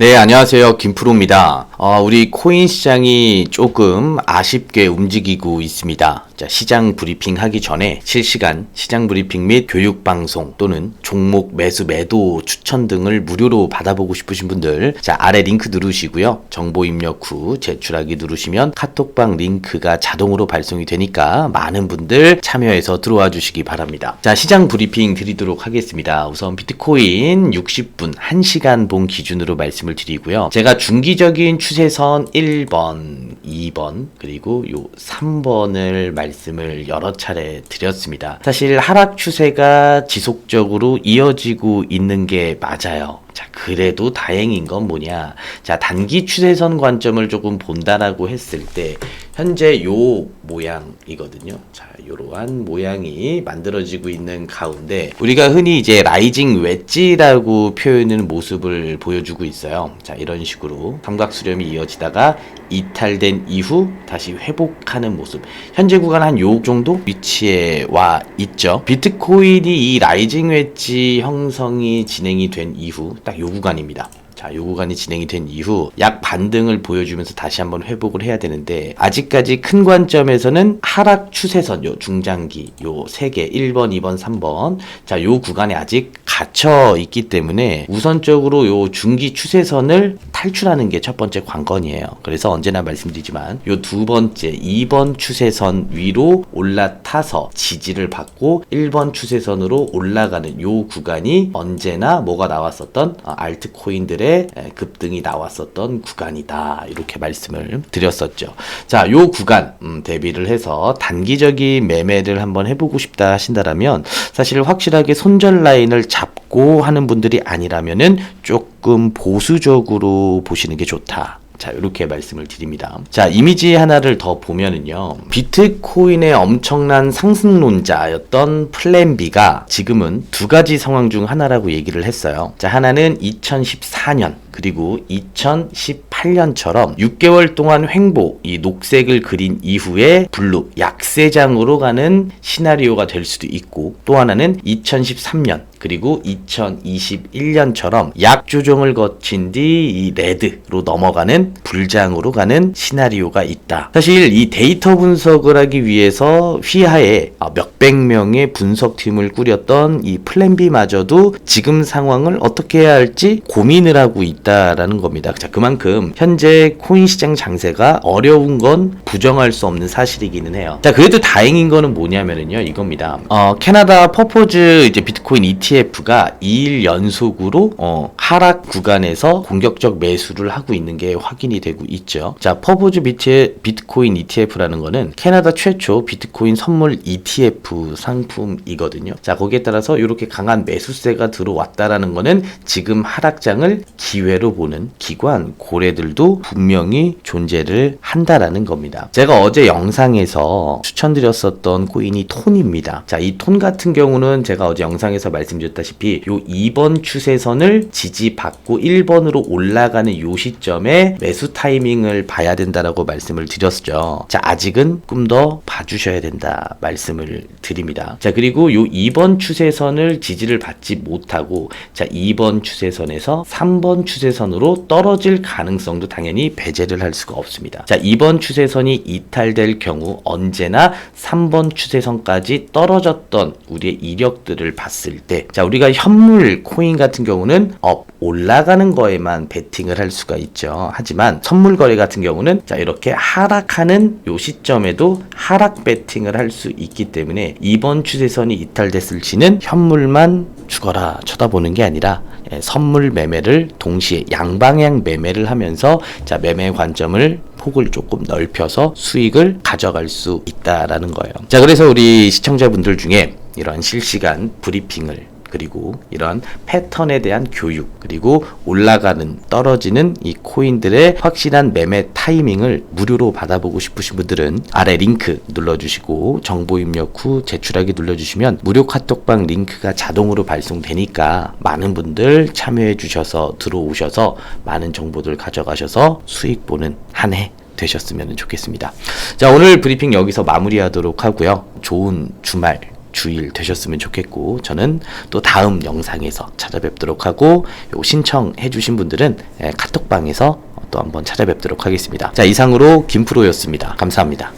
네, 안녕하세요. 김프로입니다. 어, 우리 코인 시장이 조금 아쉽게 움직이고 있습니다. 자, 시장 브리핑 하기 전에 실시간 시장 브리핑 및 교육 방송 또는 종목 매수 매도 추천 등을 무료로 받아보고 싶으신 분들 자, 아래 링크 누르시고요. 정보 입력 후 제출하기 누르시면 카톡방 링크가 자동으로 발송이 되니까 많은 분들 참여해서 들어와 주시기 바랍니다. 자, 시장 브리핑 드리도록 하겠습니다. 우선 비트코인 60분 1시간 본 기준으로 말씀을 드리고요. 제가 중기적인 추세선 1번, 2번, 그리고 요 3번을 말씀을 여러 차례 드렸습니다. 사실 하락 추세가 지속적으로 이어지고 있는 게 맞아요. 자, 그래도 다행인 건 뭐냐. 자, 단기 추세선 관점을 조금 본다라고 했을 때, 현재 요 모양이거든요. 자, 요러한 모양이 만들어지고 있는 가운데, 우리가 흔히 이제 라이징 웨지라고 표현하는 모습을 보여주고 있어요. 자, 이런 식으로 삼각 수렴이 이어지다가 이탈된 이후 다시 회복하는 모습. 현재 구간 한 요 정도 위치에 와 있죠. 비트코인이 이 라이징 웨지 형성이 진행이 된 이후 딱 요 구간입니다. 자, 요 구간이 진행이 된 이후 약 반등을 보여주면서 다시 한번 회복을 해야 되는데 아직까지 큰 관점에서는 하락 추세선 요 중장기 요 세 개 1번, 2번, 3번 자, 요 구간에 아직 갇혀 있기 때문에 우선적으로 요 중기 추세선을 탈출하는 게 첫 번째 관건이에요. 그래서 언제나 말씀드리지만 요 두 번째 2번 추세선 위로 올라타서 지지를 받고 1번 추세선으로 올라가는 요 구간이 언제나 뭐가 나왔었던 어, 알트코인들의 에, 급등이 나왔었던 구간이다. 이렇게 말씀을 드렸었죠. 자, 요 구간 음, 대비를 해서 단기적인 매매를 한번 해보고 싶다 하신다라면 사실 확실하게 손절 라인을 잡고 하는 분들이 아니라면은 조금 보수적으로 보시는 게 좋다. 자, 이렇게 말씀을 드립니다. 자, 이미지 하나를 더 보면은요. 비트코인의 엄청난 상승론자였던 플랜 B가 지금은 두 가지 상황 중 하나라고 얘기를 했어요. 자, 하나는 2014년 그리고 2018년처럼 6개월 동안 횡보, 이 녹색을 그린 이후에 블루, 약세장으로 가는 시나리오가 될 수도 있고 또 하나는 2013년 그리고 2021년처럼 약 조정을 거친 뒤 이 레드로 넘어가는 불장으로 가는 시나리오가 있다. 사실 이 데이터 분석을 하기 위해서 휘하에 아, 몇백 명의 분석팀을 꾸렸던 이 플랜 B마저도 지금 상황을 어떻게 해야 할지 고민을 하고 있다라는 겁니다. 자, 그만큼 현재 코인 시장 장세가 어려운 건 부정할 수 없는 사실이기는 해요. 자, 그래도 다행인 거는 뭐냐면은요, 이겁니다. 어, 캐나다 퍼포즈 이제 비트코인 ETF가 2일 연속으로 어, 하락 구간에서 공격적 매수를 하고 있는 게 확인이 되고 있죠. 자, 퍼포즈 비트, 비트코인 ETF라는 거는 캐나다 최초 비트코인 선물 ETF 상품이거든요. 자, 거기에 따라서 이렇게 강한 매수세가 들어왔다라는 거는 지금 하락장을 기회로 보는 기관 고래들도 분명히 존재를 한다라는 겁니다. 제가 어제 영상에서 추천드렸었던 코인이 톤입니다. 자, 이 톤 같은 경우는 제가 어제 영상에서 말씀 드렸다시피 요 2번 추세선을 지지받고 1번으로 올라가는 요 시점에 매수 타이밍을 봐야 된다라고 말씀을 드렸죠. 자, 아직은 좀 더 봐주셔야 된다 말씀을 드립니다. 자, 그리고 요 2번 추세선을 지지를 받지 못하고 자, 2번 추세선에서 3번 추세선으로 떨어질 가능성도 당연히 배제를 할 수가 없습니다. 자, 2번 추세선이 이탈될 경우 언제나 3번 추세선까지 떨어졌던 우리의 이력들을 봤을 때 자, 우리가 현물 코인 같은 경우는 업 올라가는 거에만 베팅을 할 수가 있죠. 하지만 선물 거래 같은 경우는 자, 이렇게 하락하는 요 시점에도 하락 베팅을 할 수 있기 때문에 이번 추세선이 이탈됐을 시는 현물만 죽어라 쳐다보는 게 아니라 예, 선물 매매를 동시에 양방향 매매를 하면서 자 매매 관점을 폭을 조금 넓혀서 수익을 가져갈 수 있다라는 거예요. 자 그래서 우리 시청자분들 중에 이런 실시간 브리핑을 그리고 이런 패턴에 대한 교육 그리고 올라가는 떨어지는 이 코인들의 확실한 매매 타이밍을 무료로 받아보고 싶으신 분들은 아래 링크 눌러주시고 정보 입력 후 제출하기 눌러주시면 무료 카톡방 링크가 자동으로 발송되니까 많은 분들 참여해 주셔서 들어오셔서 많은 정보들 가져가셔서 수익 보는 한 해 되셨으면 좋겠습니다. 자 오늘 브리핑 여기서 마무리하도록 하고요. 좋은 주말 주일 되셨으면 좋겠고 저는 또 다음 영상에서 찾아뵙도록 하고 요 신청해 주신 분들은 예, 카톡방에서 또 한번 찾아뵙도록 하겠습니다. 자 이상으로 김프로였습니다. 감사합니다.